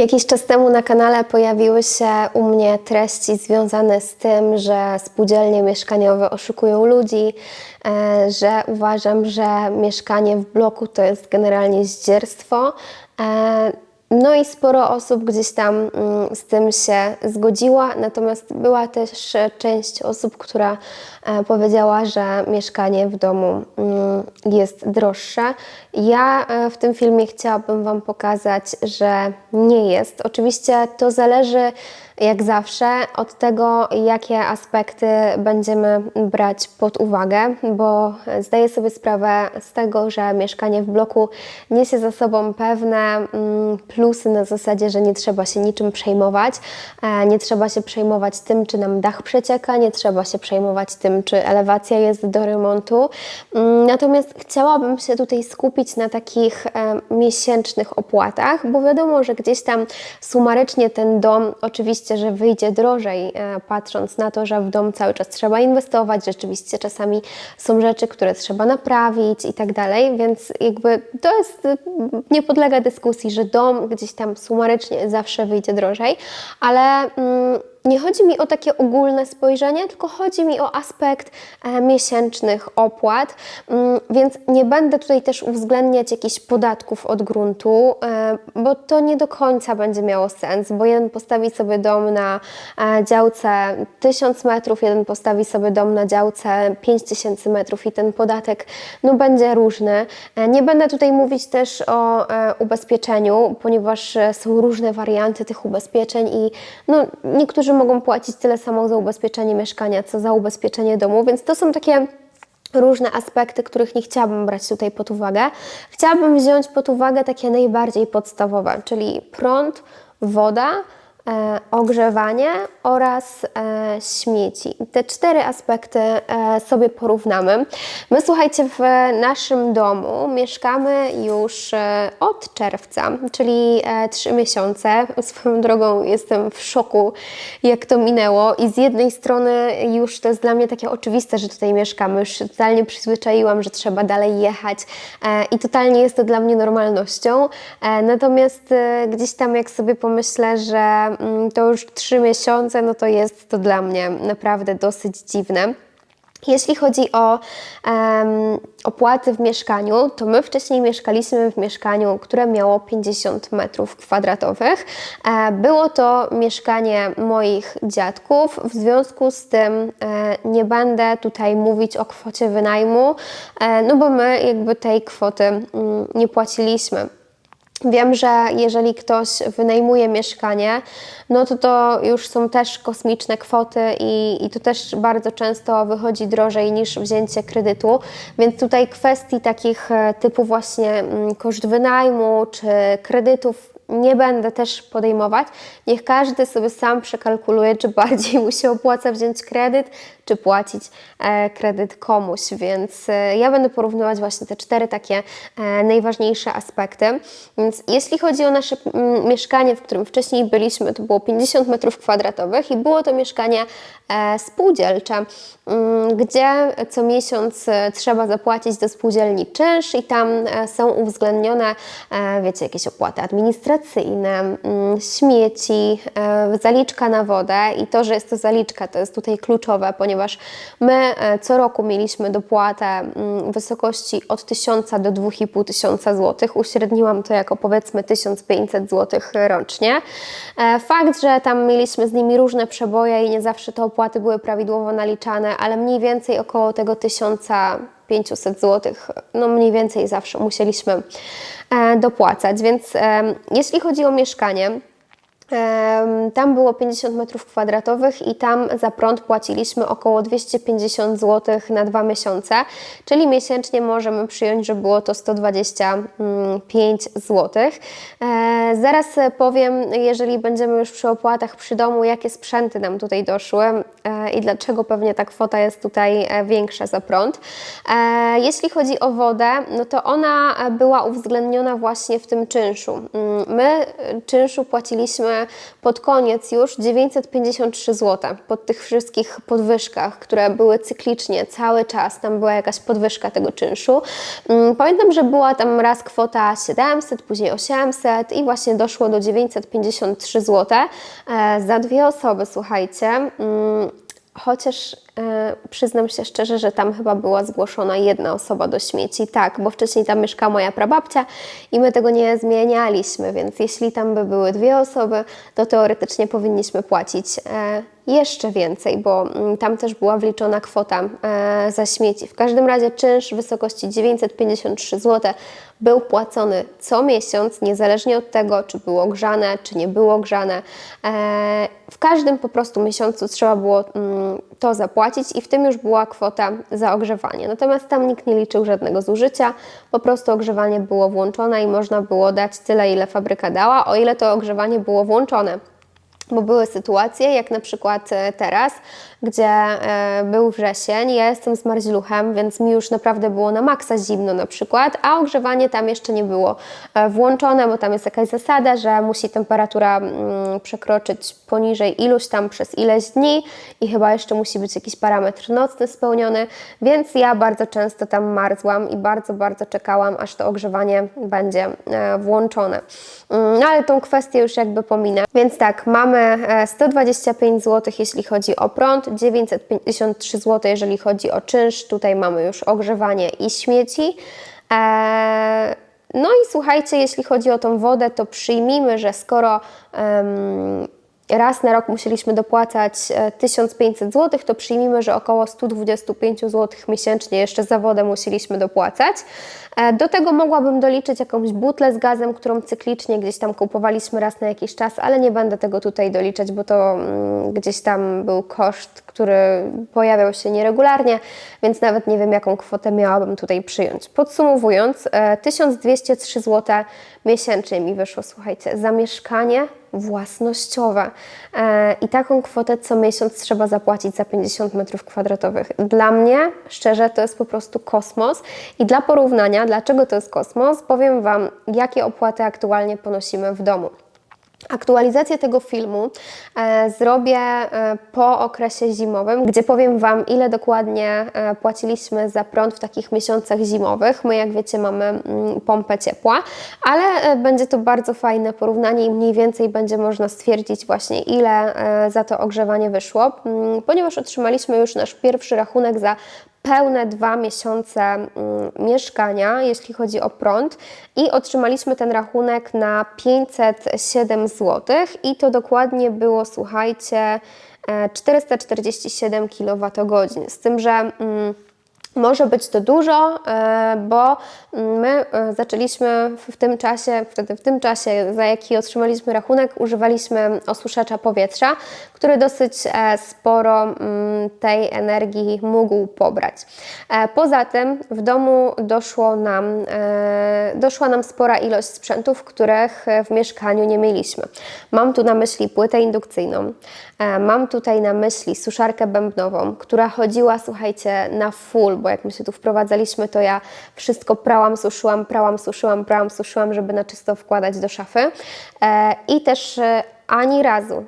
Jakiś czas temu na kanale pojawiły się u mnie treści związane z tym, że spółdzielnie mieszkaniowe oszukują ludzi, e, że uważam, że mieszkanie w bloku to jest generalnie zdzierstwo. No i sporo osób gdzieś tam mm, z tym się zgodziła, natomiast była też część osób, która e, powiedziała, że mieszkanie w domu mm, jest droższe. Ja e, w tym filmie chciałabym Wam pokazać, że nie jest. Oczywiście to zależy jak zawsze od tego, jakie aspekty będziemy brać pod uwagę, bo zdaję sobie sprawę z tego, że mieszkanie w bloku niesie za sobą pewne mm, plusy na zasadzie, że nie trzeba się niczym przejmować, e, nie trzeba się przejmować tym, czy nam dach przecieka, nie trzeba się przejmować tym, czy elewacja jest do remontu. Mm, Natomiast chciałabym się tutaj skupić na takich e, miesięcznych opłatach, bo wiadomo, że gdzieś tam sumarycznie ten dom oczywiście, że wyjdzie drożej, e, patrząc na to, że w dom cały czas trzeba inwestować, rzeczywiście czasami są rzeczy, które trzeba naprawić i tak dalej, więc jakby to jest, y, nie podlega dyskusji, że dom gdzieś tam sumarycznie zawsze wyjdzie drożej, ale mm, nie chodzi mi o takie ogólne spojrzenie, tylko chodzi mi o aspekt e, miesięcznych opłat, mm, więc nie będę tutaj też uwzględniać jakichś podatków od gruntu, e, bo to nie do końca będzie miało sens, bo jeden postawi sobie dom na e, działce 1000 metrów, jeden postawi sobie dom na działce 5000 metrów i ten podatek no, będzie różny. Nie będę tutaj mówić też o ubezpieczeniu, ponieważ są różne warianty tych ubezpieczeń i no, niektórzy mogą płacić tyle samo za ubezpieczenie mieszkania, co za ubezpieczenie domu, więc to są takie różne aspekty, których nie chciałabym brać tutaj pod uwagę. Chciałabym wziąć pod uwagę takie najbardziej podstawowe, czyli prąd, woda, ogrzewanie oraz e, śmieci. Te cztery aspekty e, sobie porównamy. My słuchajcie, w naszym domu mieszkamy już e, od czerwca, czyli e, trzy miesiące. Swoją drogą jestem w szoku, jak to minęło i z jednej strony już to jest dla mnie takie oczywiste, że tutaj mieszkamy, już totalnie przyzwyczaiłam, że trzeba dalej jechać e, i totalnie jest to dla mnie normalnością. E, natomiast e, gdzieś tam jak sobie pomyślę, że to już trzy miesiące, no to jest to dla mnie naprawdę dosyć dziwne. Jeśli chodzi o em, opłaty w mieszkaniu, to my wcześniej mieszkaliśmy w mieszkaniu, które miało 50 metrów kwadratowych. E, było to mieszkanie moich dziadków, w związku z tym e, nie będę tutaj mówić o kwocie wynajmu, e, no bo my jakby tej kwoty mm, nie płaciliśmy. Wiem, że jeżeli ktoś wynajmuje mieszkanie, no to to już są też kosmiczne kwoty i, i to też bardzo często wychodzi drożej niż wzięcie kredytu, więc tutaj kwestii takich e, typu właśnie mm, koszt wynajmu czy kredytów nie będę też podejmować. Niech każdy sobie sam przekalkuluje, czy bardziej mu się opłaca wziąć kredyt, czy płacić e, kredyt komuś. Więc e, ja będę porównywać właśnie te cztery takie e, najważniejsze aspekty. Więc jeśli chodzi o nasze mm, mieszkanie, w którym wcześniej byliśmy, to było 50 metrów kwadratowych i było to mieszkanie spółdzielcze, mm, gdzie co miesiąc e, trzeba zapłacić do spółdzielni czynsz i tam e, są uwzględnione, e, wiecie, jakieś opłaty administracyjne, mm, śmieci, e, zaliczka na wodę i to, że jest to zaliczka, to jest tutaj kluczowe, ponieważ my e, co roku mieliśmy dopłatę mm, w wysokości od 1000 do 2500 zł. Uśredniłam to jako powiedzmy 1500 zł rocznie. E, Fakt, że tam mieliśmy z nimi różne przeboje i nie zawsze te opłaty były prawidłowo naliczane, ale mniej więcej około tego 1500 zł, no mniej więcej zawsze musieliśmy e, dopłacać. Więc em, jeśli chodzi o mieszkanie, Tam było 50 metrów kwadratowych i tam za prąd płaciliśmy około 250 zł na dwa miesiące, czyli miesięcznie możemy przyjąć, że było to 125 zł. E, Zaraz powiem, jeżeli będziemy już przy opłatach przy domu, jakie sprzęty nam tutaj doszły, i dlaczego pewnie ta kwota jest tutaj e, większa za prąd. E, Jeśli chodzi o wodę, no to ona e, była uwzględniona właśnie w tym czynszu. Mm, My e, czynszu płaciliśmy pod koniec już 953 zł pod tych wszystkich podwyżkach, które były cyklicznie cały czas. Tam była jakaś podwyżka tego czynszu. Mm, Pamiętam, że była tam raz kwota 700, później 800 i właśnie doszło do 953 zł e, za dwie osoby, słuchajcie. Chociaż przyznam się szczerze, że tam chyba była zgłoszona jedna osoba do śmieci. Tak, bo wcześniej tam mieszkała moja prababcia i my tego nie zmienialiśmy, więc jeśli tam by były dwie osoby, to teoretycznie powinniśmy płacić e, jeszcze więcej, bo mm, tam też była wliczona kwota e, za śmieci. W każdym razie czynsz w wysokości 953 zł był płacony co miesiąc, niezależnie od tego, czy było grzane, czy nie było grzane. E, w każdym po prostu miesiącu trzeba było mm, to zapłacić i w tym już była kwota za ogrzewanie. Natomiast tam nikt nie liczył żadnego zużycia, po prostu ogrzewanie było włączone i można było dać tyle, ile fabryka dała, o ile to ogrzewanie było włączone bo były sytuacje, jak na przykład e, teraz, gdzie e, był wrzesień, ja jestem z marzluchem, więc mi już naprawdę było na maksa zimno na przykład, a ogrzewanie tam jeszcze nie było e, włączone, bo tam jest jakaś zasada, że musi temperatura mm, przekroczyć poniżej iluś tam przez ileś dni i chyba jeszcze musi być jakiś parametr nocny spełniony, więc ja bardzo często tam marzłam i bardzo, bardzo czekałam, aż to ogrzewanie będzie włączone. Mm, No ale tą kwestię już jakby pominę. Więc tak, mamy e, 125 zł, jeśli chodzi o prąd, 953 zł, jeżeli chodzi o czynsz. Tutaj mamy już ogrzewanie i śmieci. E, No i słuchajcie, jeśli chodzi o tą wodę, to przyjmijmy, że skoro em, raz na rok musieliśmy dopłacać e, 1500 zł, to przyjmijmy, że około 125 zł miesięcznie jeszcze za wodę musieliśmy dopłacać. E, Do tego mogłabym doliczyć jakąś butlę z gazem, którą cyklicznie gdzieś tam kupowaliśmy raz na jakiś czas, ale nie będę tego tutaj doliczać, bo to mm, gdzieś tam był koszt, który pojawiał się nieregularnie, więc nawet nie wiem, jaką kwotę miałabym tutaj przyjąć. Podsumowując, e, 1203 zł miesięcznie mi wyszło, słuchajcie, za mieszkanie własnościowe. E, I taką kwotę co miesiąc trzeba zapłacić za 50 metrów kwadratowych. Dla mnie, szczerze, to jest po prostu kosmos. I dla porównania, dlaczego to jest kosmos, powiem Wam, jakie opłaty aktualnie ponosimy w domu. Aktualizację tego filmu e, zrobię e, po okresie zimowym, gdzie powiem Wam, ile dokładnie e, płaciliśmy za prąd w takich miesiącach zimowych. My, jak wiecie, mamy mm, pompę ciepła, ale e, będzie to bardzo fajne porównanie i mniej więcej będzie można stwierdzić właśnie, ile e, za to ogrzewanie wyszło, mm, ponieważ otrzymaliśmy już nasz pierwszy rachunek za pełne dwa miesiące mm, mieszkania, jeśli chodzi o prąd, i otrzymaliśmy ten rachunek na 507 zł. I to dokładnie było, słuchajcie, e, 447 kWh. Z tym, że. Mm, może być to dużo, e, bo my e, zaczęliśmy w tym czasie, wtedy w tym czasie, za jaki otrzymaliśmy rachunek, używaliśmy osuszacza powietrza, który dosyć e, sporo mm, tej energii mógł pobrać. Poza tym w domu doszło nam, doszła nam spora ilość sprzętów, których w mieszkaniu nie mieliśmy. Mam tu na myśli płytę indukcyjną, mam tutaj na myśli suszarkę bębnową, która chodziła, słuchajcie, na full, bo jak my się tu wprowadzaliśmy, to ja wszystko prałam, suszyłam, prałam, suszyłam, prałam, suszyłam, żeby na czysto wkładać do szafy. E, I też e, ani razu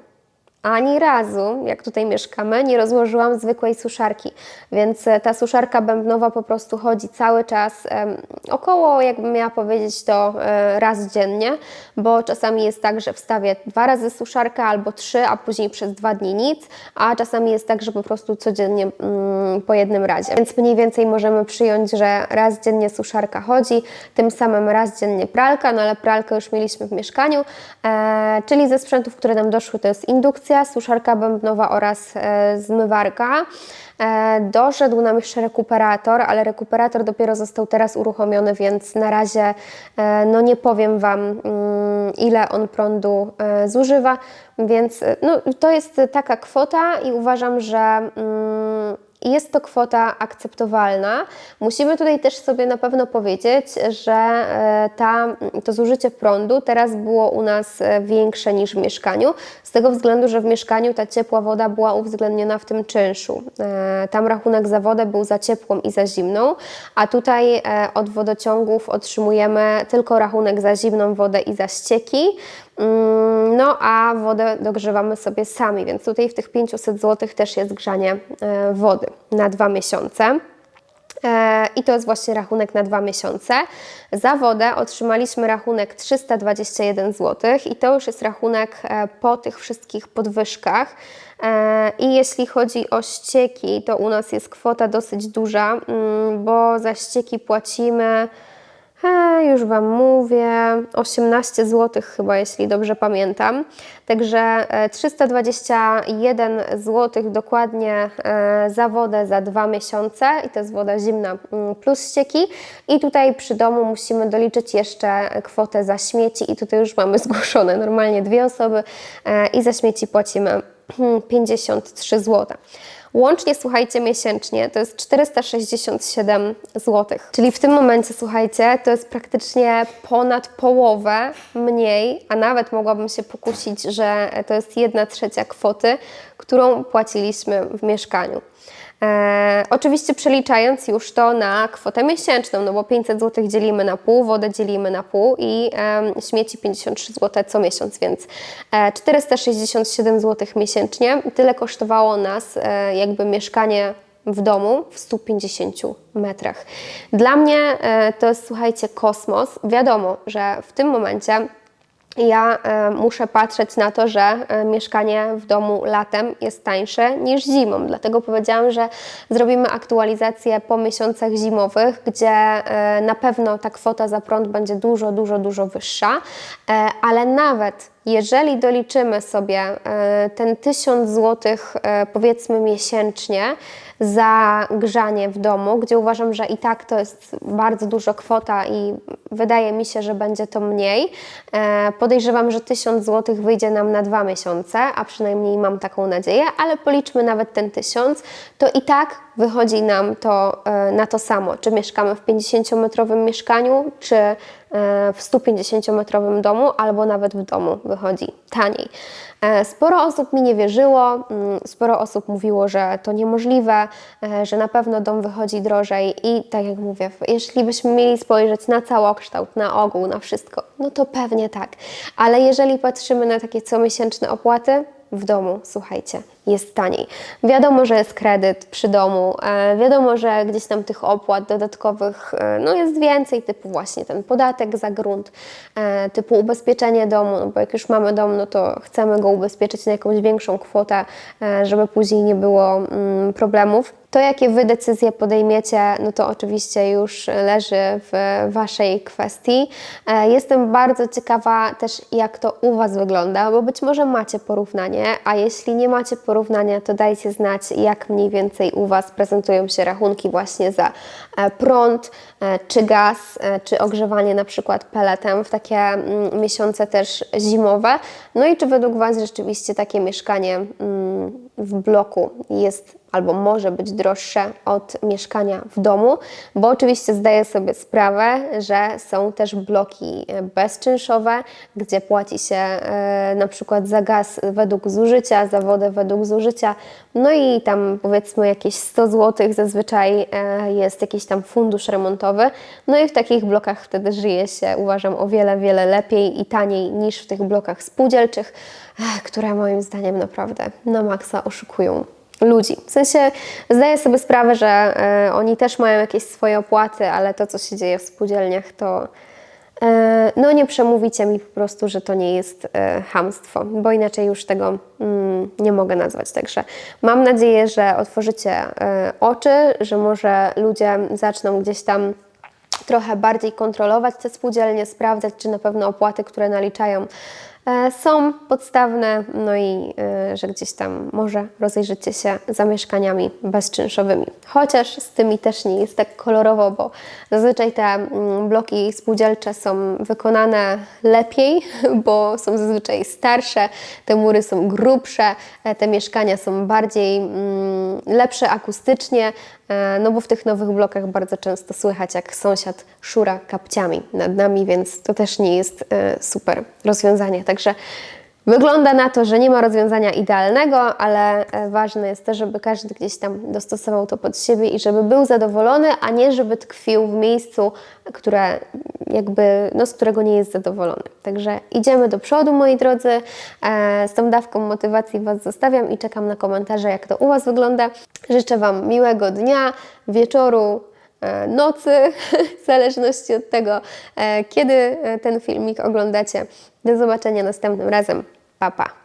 ani razu, jak tutaj mieszkamy, nie rozłożyłam zwykłej suszarki, więc e, ta suszarka bębnowa po prostu chodzi cały czas, około, jakbym miała powiedzieć, to e, raz dziennie, bo czasami jest tak, że wstawię dwa razy suszarkę albo trzy, a później przez dwa dni nic, a czasami jest tak, że po prostu codziennie mm, po jednym razie. Więc mniej więcej możemy przyjąć, że raz dziennie suszarka chodzi, tym samym raz dziennie pralka, no ale pralkę już mieliśmy w mieszkaniu, e, czyli ze sprzętów, które nam doszły, to jest indukcja, suszarka bębnowa oraz e, zmywarka. E, doszedł nam jeszcze rekuperator, ale rekuperator dopiero został teraz uruchomiony, więc na razie e, no nie powiem Wam, mm, ile on prądu zużywa, więc no, to jest taka kwota i uważam, że mm, I jest to kwota akceptowalna. Musimy tutaj też sobie na pewno powiedzieć, że e, ta, to zużycie prądu teraz było u nas e, większe niż w mieszkaniu, z tego względu, że w mieszkaniu ta ciepła woda była uwzględniona w tym czynszu. E, Tam rachunek za wodę był za ciepłą i za zimną, a tutaj od wodociągów otrzymujemy tylko rachunek za zimną wodę i za ścieki. Mm, No a wodę dogrzewamy sobie sami, więc tutaj w tych 500 zł też jest grzanie e, wody na dwa miesiące. E, I to jest właśnie rachunek na dwa miesiące. Za wodę otrzymaliśmy rachunek 321 zł i to już jest rachunek e, po tych wszystkich podwyżkach. I jeśli chodzi o ścieki, to u nas jest kwota dosyć duża, mm, bo za ścieki płacimy. E, już Wam mówię, 18 zł chyba, jeśli dobrze pamiętam. Także e, 321 zł dokładnie e, za wodę za dwa miesiące i to jest woda zimna mm, plus ścieki. I tutaj przy domu musimy doliczyć jeszcze kwotę za śmieci i tutaj już mamy zgłoszone normalnie dwie osoby e, i za śmieci płacimy 53 zł. Łącznie, słuchajcie, miesięcznie to jest 467 zł. Czyli w tym momencie, słuchajcie, to jest praktycznie ponad połowę mniej, a nawet mogłabym się pokusić, że to jest jedna trzecia kwoty, którą płaciliśmy w mieszkaniu. E, oczywiście przeliczając już to na kwotę miesięczną, no bo 500 zł dzielimy na pół, wodę dzielimy na pół i em, śmieci 53 zł co miesiąc, więc e, 467 zł miesięcznie. Tyle kosztowało nas e, jakby mieszkanie w domu w 150 metrach. Dla mnie e, to jest, słuchajcie, kosmos. Wiadomo, że w tym momencie ja e, muszę patrzeć na to, że e, mieszkanie w domu latem jest tańsze niż zimą. Dlatego powiedziałam, że zrobimy aktualizację po miesiącach zimowych, gdzie e, na pewno ta kwota za prąd będzie dużo, dużo, dużo wyższa, ale nawet jeżeli doliczymy sobie ten 1000 zł, powiedzmy miesięcznie, za grzanie w domu, gdzie uważam, że i tak to jest bardzo duża kwota i wydaje mi się, że będzie to mniej. E, Podejrzewam, że 1000 zł wyjdzie nam na dwa miesiące, a przynajmniej mam taką nadzieję, ale policzmy nawet ten 1000, to i tak wychodzi nam to e, na to samo, czy mieszkamy w 50-metrowym mieszkaniu, czy e, w 150-metrowym domu, albo nawet w domu wychodzi taniej. E, Sporo osób mi nie wierzyło, mm, sporo osób mówiło, że to niemożliwe, e, że na pewno dom wychodzi drożej i tak jak mówię, jeśli byśmy mieli spojrzeć na całokształt, na ogół, na wszystko, no to pewnie tak. Ale jeżeli patrzymy na takie comiesięczne opłaty, w domu, słuchajcie, jest taniej. Wiadomo, że jest kredyt przy domu, e, wiadomo, że gdzieś tam tych opłat dodatkowych e, no jest więcej, typu właśnie ten podatek za grunt, e, typu ubezpieczenie domu, no bo jak już mamy dom, no to chcemy go ubezpieczyć na jakąś większą kwotę, żeby później nie było mm, problemów. To, jakie Wy decyzje podejmiecie, no to oczywiście już leży w Waszej kwestii. Jestem bardzo ciekawa też, jak to u Was wygląda, bo być może macie porównanie, a jeśli nie macie porównania, to dajcie znać, jak mniej więcej u Was prezentują się rachunki właśnie za e, prąd, e, czy gaz, e, czy ogrzewanie na przykład peletem w takie mm, miesiące też zimowe. No i czy według Was rzeczywiście takie mieszkanie mm, w bloku jest albo może być droższe od mieszkania w domu, bo oczywiście zdaję sobie sprawę, że są też bloki e, bezczynszowe, gdzie płaci się e, na przykład za gaz według zużycia, za wodę według zużycia, no i tam powiedzmy jakieś 100 zł zazwyczaj e, jest jakiś tam fundusz remontowy, no i w takich blokach wtedy żyje się uważam o wiele, wiele lepiej i taniej niż w tych blokach spółdzielczych, które moim zdaniem naprawdę na maksa oszukują ludzi. W sensie zdaję sobie sprawę, że e, oni też mają jakieś swoje opłaty, ale to, co się dzieje w spółdzielniach, to e, no nie przemówicie mi po prostu, że to nie jest e, hamstwo, bo inaczej już tego mm, nie mogę nazwać. Także mam nadzieję, że otworzycie oczy, że może ludzie zaczną gdzieś tam trochę bardziej kontrolować te spółdzielnie, sprawdzać, czy na pewno opłaty, które naliczają, są podstawne, no i e, że gdzieś tam może rozejrzycie się za mieszkaniami bezczynszowymi. Chociaż z tymi też nie jest tak kolorowo, bo zazwyczaj te mm, bloki spółdzielcze są wykonane lepiej, bo są zazwyczaj starsze, te mury są grubsze, e, te mieszkania są bardziej mm, lepsze akustycznie, e, no bo w tych nowych blokach bardzo często słychać, jak sąsiad szura kapciami nad nami, więc to też nie jest e, super rozwiązanie. Także wygląda na to, że nie ma rozwiązania idealnego, ale e, ważne jest to, żeby każdy gdzieś tam dostosował to pod siebie i żeby był zadowolony, a nie żeby tkwił w miejscu, które jakby, no, z którego nie jest zadowolony. Także idziemy do przodu, moi drodzy. E, z tą dawką motywacji Was zostawiam i czekam na komentarze, jak to u Was wygląda. Życzę Wam miłego dnia, wieczoru, e, nocy, w zależności od tego, kiedy ten filmik oglądacie. Do zobaczenia następnym razem. Pa, pa.